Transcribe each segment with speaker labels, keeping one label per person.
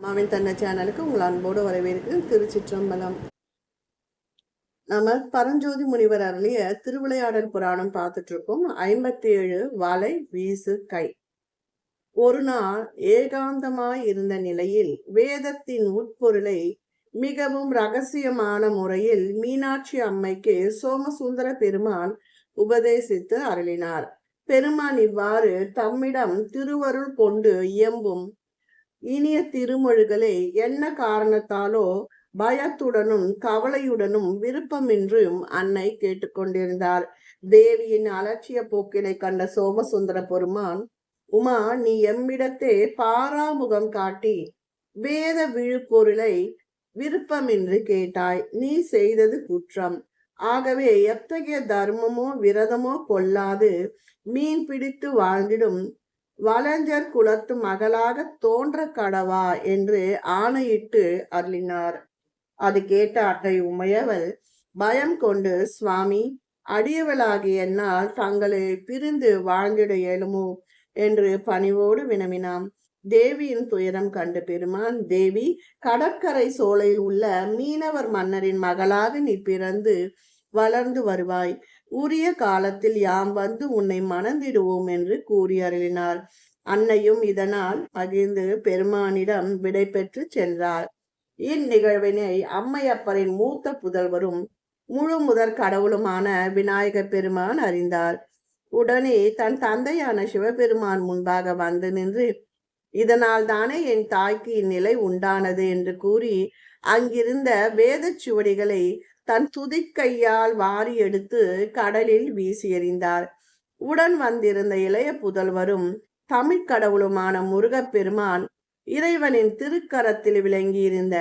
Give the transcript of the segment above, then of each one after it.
Speaker 1: மாவின் தன்னை சேனலுக்கு உங்கள் அன்போடு வரவேற்கு திருச்சிற்றம்பலம். நம்ம பரஞ்சோதி முனிவர் அருளிய திருவிளையாடல் புராணம் பார்த்துட்டு இருக்கோம் ஐம்பத்தி ஏழு வலை வீசு கை. ஒரு நாள் ஏகாந்தமாய் இருந்த நிலையில் வேதத்தின் உட்பொருளை மிகவும் ரகசியமான முறையில் மீனாட்சி அம்மைக்கு சோமசுந்தர பெருமான் உபதேசித்து அருளினார். பெருமான் இவ்வாறு தம்மிடம் திருவருள் கொண்டு இயம்பும் இனிய திருமொழிகளே என்ன காரணத்தாலோ பயத்துடனும் கவலையுடனும் விருப்பமின்றும் அன்னை கேட்டுக்கொண்டிருந்தார். தேவியின் அலட்சிய போக்கினை கண்ட சோமசுந்தர பெருமான் உமா நீ எம்மிடத்தே பாராமுகம் காட்டி வேத விழுப்பொருளை விருப்பமின்றி கேட்டாய். நீ செய்தது குற்றம். ஆகவே எத்தகைய தர்மமோ விரதமோ கொள்ளாது மீன் பிடித்து வாழ்ந்திடும் வலஞ்சர் குலத்து மகளாக தோன்ற கடவா என்று ஆணையிட்டு அருளினார். அது கேட்ட அட்டை உமையவள் பயம் கொண்டு சுவாமி அடியவளாகிய என்னால் தங்களை பிரிந்து வாழ்ந்திட இயலுமோ? என்று பணிவோடு வினவினான். தேவியின் துயரம் கண்டு பெருமான் தேவி கடற்கரை சோலையில் உள்ள மீனவர் மன்னரின் மகளாக நீ பிறந்து வளர்ந்து வருவாய். உரிய காலத்தில் யாம் வந்து உன்னை மணந்திடுவோம் என்று கூறி அருளினார். அன்னையும் இதனால் மகிழ்ந்து பெருமானிடம் விடை பெற்று சென்றார். இந்நிகழ்வினை அம்மையப்பரின் மூத்த புதல்வரும் முழு முதற் கடவுளுமான விநாயக பெருமான் அறிந்தார். உடனே தன் தந்தையான சிவபெருமான் முன்பாக வந்து நின்று இதனால் தானே என் தாய்க்கு இந்நிலை உண்டானது என்று கூறி அங்கிருந்த வேதச் சுவடிகளை தன் துதிக்கையால் வாரி எடுத்து கடலில் வீசி எறிந்தார். உடன் வந்திருந்த இளைய புதல்வரும் தமிழ் கடவுளுமான முருகப்பெருமான் இறைவனின் திருக்கரத்தில் விளங்கியிருந்த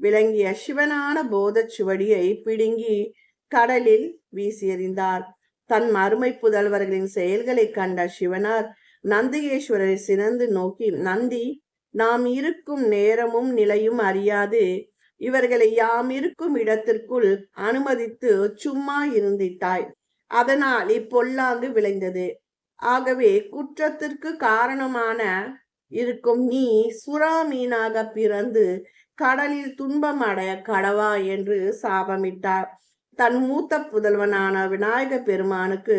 Speaker 1: விளங்கிய சிவனான போதச் சுவடியை பிடுங்கி கடலில் வீசி எறிந்தார். தன் மறுமை புதல்வர்களின் செயல்களை கண்ட சிவனார் நந்திகேஸ்வரரை சினந்து நோக்கி நந்தி நாம் இருக்கும் நேரமும் நிலையும் அறியாது. இவர்களை யாம் இருக்கும் இடத்திற்குள் அனுமதித்து சும்மா இருந்திட்டாய். அதனால் இப்பொல்லாங்கு விளைந்தது. ஆகவே குற்றத்திற்கு காரணமான இருக்கும் நீ சுறா மீனாக பிறந்து கடலில் துன்பம் அடைய கடவா என்று சாபமிட்டார். தன் மூத்த புதல்வனான விநாயக பெருமானுக்கு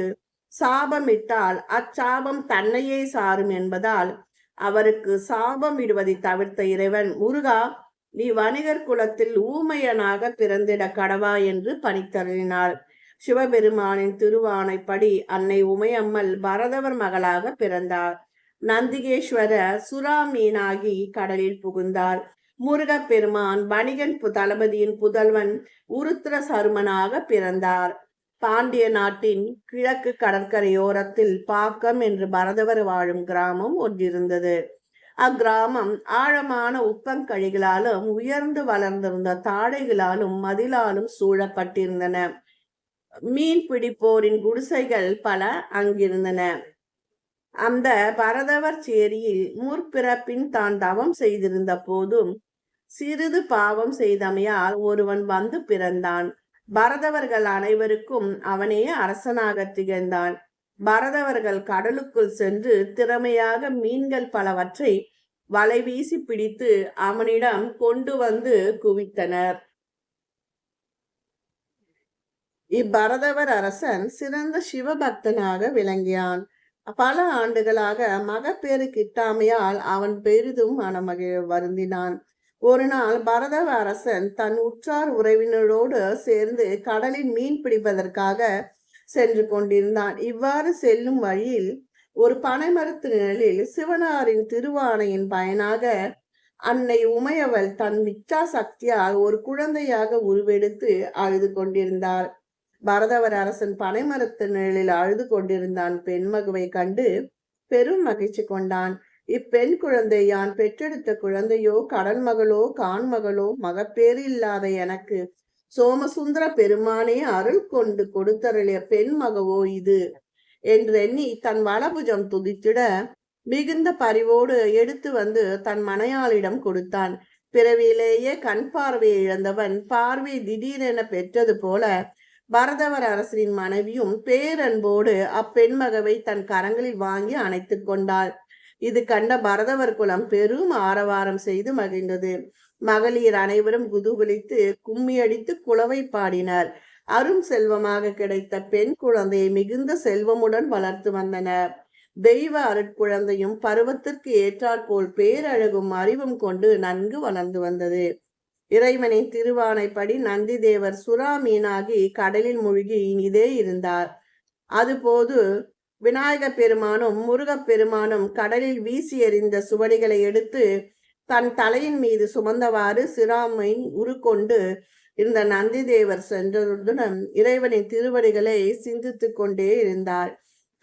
Speaker 1: சாபமிட்டால் அச்சாபம் தன்னையே சாரும் என்பதால் அவருக்கு சாபம் இடுவதை தவிர்த்த இறைவன் முருகா நீ வணிகர் குலத்தில் ஊமையனாக பிறந்திட கடவா என்று பணித்தருளினாள். சிவபெருமானின் திருவானைப்படி அன்னை உமையம்மல் பரதவர் மகளாக பிறந்தார். நந்திகேஸ்வர சுறா மீனாகி கடலில் புகுந்தார். முருகப்பெருமான் வணிகன் பு- தளபதியின் புதல்வன் உருத்திர சருமனாக பிறந்தார். பாண்டிய நாட்டின் கிழக்கு கடற்கரையோரத்தில் பாக்கம் என்று பரதவர் வாழும் கிராமம் ஒன்றிருந்தது. அக்கிராமம் ஆழமான உப்பங்கழிகளாலும் உயர்ந்து வளர்ந்திருந்த தாடைகளாலும் மதிலாலும் சூழப்பட்டிருந்தன. மீன் பிடிப்போரின் குடிசைகள் பல அங்கிருந்தன. அந்த பரதவர் சேரியில் முற்பிறப்பின் தான் தவம் செய்திருந்த போதும் சிறிது பாவம் செய்தமையால் ஒருவன் வந்து பிறந்தான். பரதவர்கள் அனைவருக்கும் அவனே அரசனாக திகழ்ந்தான். பரதவர்கள் கடலுக்குள் சென்று திறமையாக மீன்கள் பலவற்றை வலை வீசி பிடித்து அவனிடம் கொண்டு வந்து குவித்தனர். இப்பரதவர் அரசன் சிறந்த சிவபக்தனாக விளங்கியான் பல ஆண்டுகளாக மகப்பேறு கிட்டாமையால் அவன் பெரிதும் மனமகி வருந்தினான். ஒரு நாள் பரதவ அரசன் தன் உற்றார் உறவினரோடு சேர்ந்து கடலில் மீன் பிடிப்பதற்காக சென்று கொண்டிருந்தான். இவ்வாறு செல்லும் வழியில் ஒரு பனைமரத்து நிழலில் சிவனாரின் திருவானையின் பயனாக அன்னை உமையவள் தன் மிச்சா சக்தியாக ஒரு குழந்தையாக உருவெடுத்து அழுது கொண்டிருந்தார் பரதவர் அரசன் பனைமரத்து நிழலில் அழுது கொண்டிருந்தான். பெண்மகுவை கண்டு பெரும் மகிழ்ச்சி கொண்டான். இப்பெண் குழந்தை யான் பெற்றெடுத்த குழந்தையோ கடன் மகளோ கான் மகளோ மகப்பேறு இல்லாத எனக்கு சோமசுந்தர பெருமானே அருள் கொண்டு கொடுத்தருளிய பெண் மகவோ இது? என்றெண்ணி தன் வலபுஜம் துதித்திட மிகுந்த பரிவோடு எடுத்து வந்து தன் மனையாளிடம் கொடுத்தான். பிறவியிலேயே கண் பார்வையை இழந்தவன் பார்வை திடீரென பெற்றது போல பரதவர் அரசரின் மனைவியும் பேரன்போடு அப்பெண்மகவை தன் கரங்களில் வாங்கி அணைத்துக் கொண்டாள். இது கண்ட பரதவர் குலம் பெரும் ஆரவாரம் செய்து மகிழ்ந்தது. மகளிர் அனைவரும் குதூகலித்து கும்மியடித்து குளவை பாடினர். அரும் செல்வமாக கிடைத்த பெண் குழந்தையை மிகுந்த செல்வமுடன் வளர்த்து வந்தனர். தெய்வ அருட்குழந்தையும் பருவத்திற்கு ஏற்றாற்போல் பேரழகும் அறிவும் கொண்டு நன்கு வளர்ந்து வந்தது. இறைவனின் திருவானைப்படி நந்தி தேவர் சுறா மீனாகி கடலில் மூழ்கி இனிதே இருந்தார். அதுபோது விநாயக பெருமானும் முருகப் பெருமானும் கடலில் வீசி எறிந்த சுவடிகளை எடுத்து தன் தலையின் மீது சுமந்தவாறு சிராமை உருக்கொண்டு இருந்த நந்தி தேவர் சென்றதுடன் இறைவனின் திருவடிகளை சிந்தித்துக் கொண்டே இருந்தார்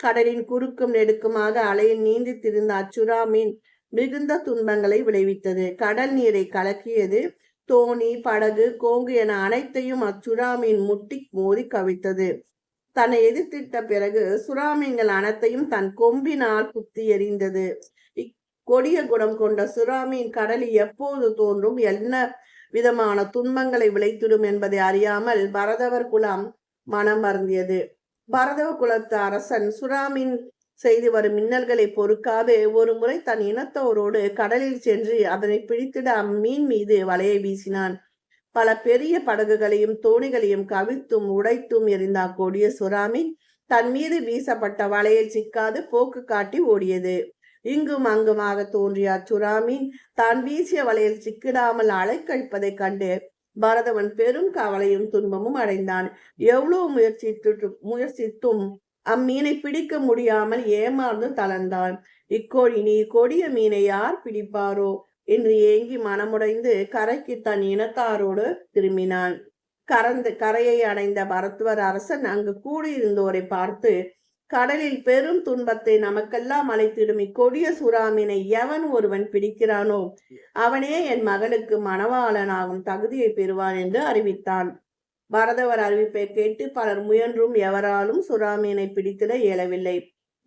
Speaker 1: கடலின் குறுக்கும் நெடுக்குமாக அலையில் நீந்தி திரிந்த அச்சுறாமீன் மிகுந்த துன்பங்களை விளைவித்தது. கடல் நீரை கலக்கியது தோணி படகு கோங்கு என அனைத்தையும் அச்சுறாமீன் முட்டி மோதி கவித்தது. தன்னை எதிர்த்திட்ட பிறகு சுறாமீன்கள் அனைத்தையும் தன் கொம்பினால் குத்தி எறிந்தது. கொடிய குணம் கொண்ட சுறாமியின் கடலில் எப்போது தோன்றும்? என்ன விதமான துன்பங்களை விளைத்திடும் என்பதை அறியாமல் பரதவர் குலம் மனம் அருந்தியது பரதவ குலத்து அரசன் சுறாமின் செய்து வரும் மின்னல்களை பொறுக்காது. ஒரு முறை தன் இனத்தவரோடு கடலில் சென்று அதனை பிடித்திட அம்மீன் மீது வலையை வீசினான். பல பெரிய படகுகளையும் தோணிகளையும் கவிழ்த்தும் உடைத்தும் எறிந்த கொடிய சுறாமின் தன் மீது வீசப்பட்ட வலையில் சிக்காது போக்கு காட்டி ஓடியது. இங்கும் அங்குமாக தோன்றிய அச்சுராமீன் தான் வீசிய வலையில் சிக்கிடாமல் அலைக்கழிப்பதைக் கண்டு பரதவன் பெரும் கவலையும் துன்பமும் அடைந்தான். எவ்வளவு முயற்சித்து முயற்சித்தும் அம்மீனை பிடிக்க முடியாமல் ஏமாந்து தளர்ந்தான். இக்கோழி நீ கொடிய மீனை யார் பிடிப்பாரோ? என்று ஏங்கி மனமுடைந்து கரைக்கு தன் இனத்தாரோடு திரும்பினான். கறந்து கரையை அடைந்த பரத்வர் அரசன் அங்கு கூடியிருந்தோரை பார்த்து கடலில் பெரும் துன்பத்தை நமக்கெல்லாம் அழைத்திடும் இக்கொடிய சுறாமினை எவன் ஒருவன் பிடிக்கிறானோ அவனே என் மகளுக்கு மணவாளனாகும் தகுதியை பெறுவான் என்று அறிவித்தான். பரதவர் அறிவிப்பை கேட்டு பலர் முயன்றும் எவராலும் சுறாமீனை பிடித்திட இயலவில்லை.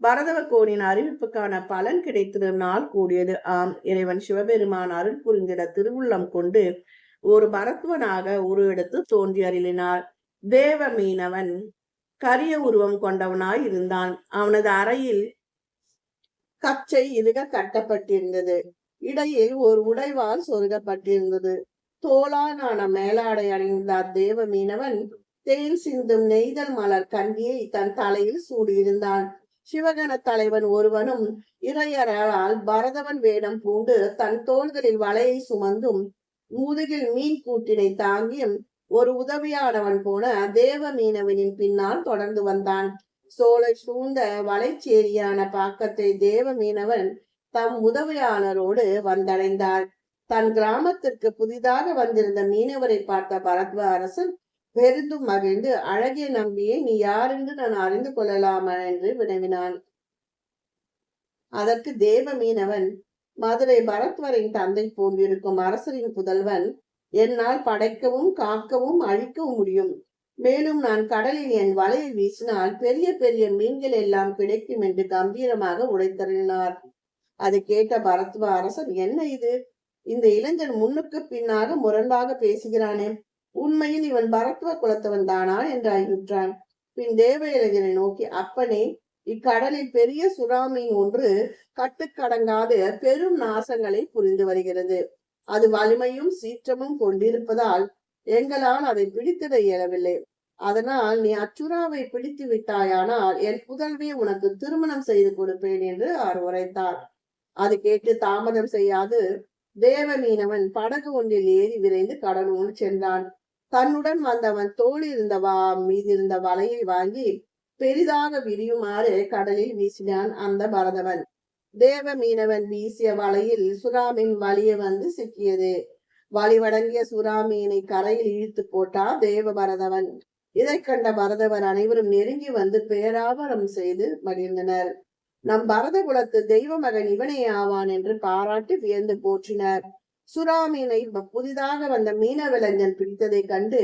Speaker 1: பரதவ கோனின் அறிவிப்புக்கான பலன் கிடைத்திடும் நாள் கூடியது. ஆம் இறைவன் சிவபெருமான் அருள் புரிந்திட திருவுள்ளம் கொண்டு ஒரு பரத்வனாக உருவெடுத்து தோன்றி அருளினார். தேவ மீனவன் கரிய உருவம் கொண்டவனாய் இருந்தான் அவனது அறையில் கச்சை இருக கட்டப்பட்டிருந்தது. இடையில் ஒரு உடைவால் சொருகப்பட்டிருந்தது. தோளானான மேலாடை அணிந்த அத்தேவ மீனவன் தேன் சிந்தும் நெய்தல் மலர் கண்டியை தன் தலையில் சூடியிருந்தான். சிவகண தலைவன் ஒருவனும் இறையரால் பரதவன் வேடம் பூண்டு தன் தோள்களில் வலையை சுமந்தும் முதுகில் மீன் கூட்டினை தாங்கியும் ஒரு உதவியானவன் போன தேவ மீனவனின் பின்னால் தொடர்ந்து வந்தான். சோலை சூழ்ந்த வலைச்சேரியான பாக்கத்தை தேவ மீனவன் தம் உதவியாளரோடு வந்தடைந்தார். தன் கிராமத்திற்கு புதிதாக வந்திருந்த மீனவரை பார்த்த பரத்வ அரசன் பெரிதும் மகிழ்ந்து அழகிய நம்பியை நீ யார் என்று நான் அறிந்து கொள்ளலாமா என்று வினவினான். அதற்கு தேவ மீனவன் மதுரை பரத்வரின் தந்தை போன்றிருக்கும் அரசரின் புதல்வன் என்னால் படைக்கவும் காக்கவும் அழிக்கவும் முடியும். மேலும் நான் கடலில் என் வலையை வீசினால் பெரிய பெரிய மீன்கள் எல்லாம் கிடைக்கும் என்று கம்பீரமாக உடைத்தறினார். அதை கேட்ட பரத்வ அரசன் என்ன இது? இந்த இளைஞன் முன்னுக்கு பின்னாக முரண்டாக பேசுகிறானே. உண்மையில் இவன் பரத்வ குலத்தவன் தானா? என்று ஆகிவிட்டான் பின் தேவ இளைஞனை நோக்கி அப்பனே இக்கடலில் பெரிய சுறாமீன் ஒன்று கட்டுக்கடங்காத பெரும் நாசங்களை புரிந்து வருகிறது. அது வலிமையும் சீற்றமும் கொண்டிருப்பதால் எங்களால் அதை பிடித்திட இயலவில்லை. அதனால் நீ அச்சுராவை பிடித்து விட்டாயானால் என் புதல்வியை உனக்கு திருமணம் செய்து கொடுப்பேன் என்று அவர் உரைத்தார். அது கேட்டு தாமதம் செய்யாது. தேவ மீனவன் படகு ஒன்றில் ஏறி விரைந்து கடலூர் சென்றான். தன்னுடன் வந்தவன் தோல் இருந்த வா மீதிருந்த வலையை வாங்கி பெரிதாக விரியுமாறு கடலில் வீசினான் அந்த பரதவன். தேவ மீனவன் வீசிய வலையில் சுறாமீன் வலிய வந்து சிக்கியது. வலிவடங்கிய சுறாமீனை கரையில் இழுத்து போட்டா தேவ பரதவன். இதை கண்ட பரதவர் அனைவரும் நெருங்கி வந்து பேராபரம் செய்து மகிழ்ந்தனர். நம் பரத குலத்து தெய்வ மகன் இவனே ஆவான் என்று பாராட்டி வியந்து போற்றினர். சுறாமீனை புதிதாக வந்த மீன விலங்கன் பிடித்ததைக் கண்டு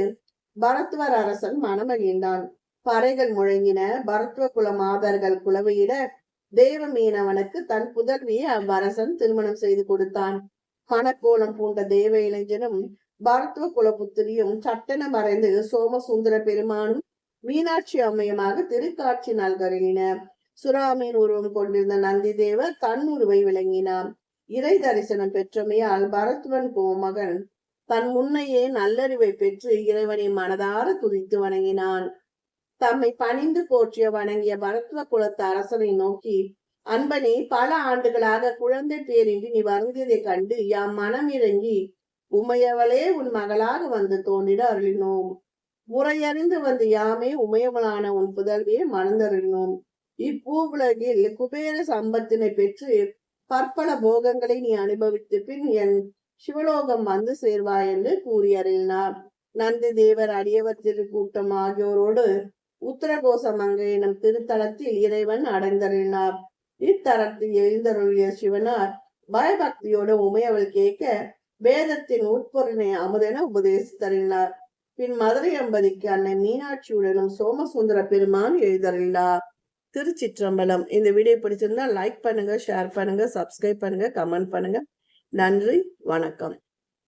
Speaker 1: பரத்வர் அரசன் மனமகிழ்ந்தான். பறைகள் முழங்கின. பரத்வ குல மாதர்கள் குலவையிட தேவ மீனவனுக்கு தன் புதல்வியை அவ்வரசன் திருமணம் செய்து கொடுத்தான். மணக்கோலம் பூண்ட தேவ இளைஞனும் பரத்துவ குலபுத்திரியும் சட்டென மறைந்து சோமசுந்தர பெருமானும் மீனாட்சி அம்மையுமாக திருக்காட்சி நல்கருளினர் சுறாமீன் உருவம் கொண்டிருந்த நந்தி தேவர் தன் உருவை விளங்கினான் இறை தரிசனம் பெற்றமையால் பரத்வன் கோமகன் தன் முன்னையே நல்லறிவை பெற்று இறைவனை மனதார துதித்து வணங்கினான். தம்மை பணிந்து போற்றிய வணங்கிய பரத்வ குலத்து அரசனை நோக்கி அன்பனே பல ஆண்டுகளாக குழந்தை பேரின்றி நீ வருந்ததை கண்டு யாம் மனம் இறங்கி உமையவளே உன் மகளாக வந்து தோன்றிட அருளினோம். உரையறிந்து வந்து யாமே உமையவளான உன் புதல்வியை மணந்தருளினோம். இப்பூவுலகில் குபேர சம்பத்தினை பெற்று பற்பல போகங்களை நீ அனுபவித்து பின் என் சிவலோகம் வந்து சேர்வாய் என்று கூறி அருளினார் நந்தி தேவர் அடியவர் திருக்கூட்டம் ஆகியோரோடு உத்தரகோசமங்கை எனும் திருத்தலத்தில் இறைவன் அடைந்தருளினார். இத்தலத்தில் எழுந்தருளிய சிவனார் பயபக்தியோடு உமையவள் கேட்க வேதத்தின் உட்பொருளை அமுதென உபதேசித்தருளினார். பின் மதுரை அம்பதிக்கு அன்னை மீனாட்சியுடனும் சோமசுந்தர பெருமான் எழுதருளினார். திருச்சிற்றம்பலம். இந்த வீடியோ பிடிச்சிருந்தா லைக் பண்ணுங்க ஷேர் பண்ணுங்க சப்ஸ்கிரைப் பண்ணுங்க கமெண்ட் பண்ணுங்க. நன்றி வணக்கம்.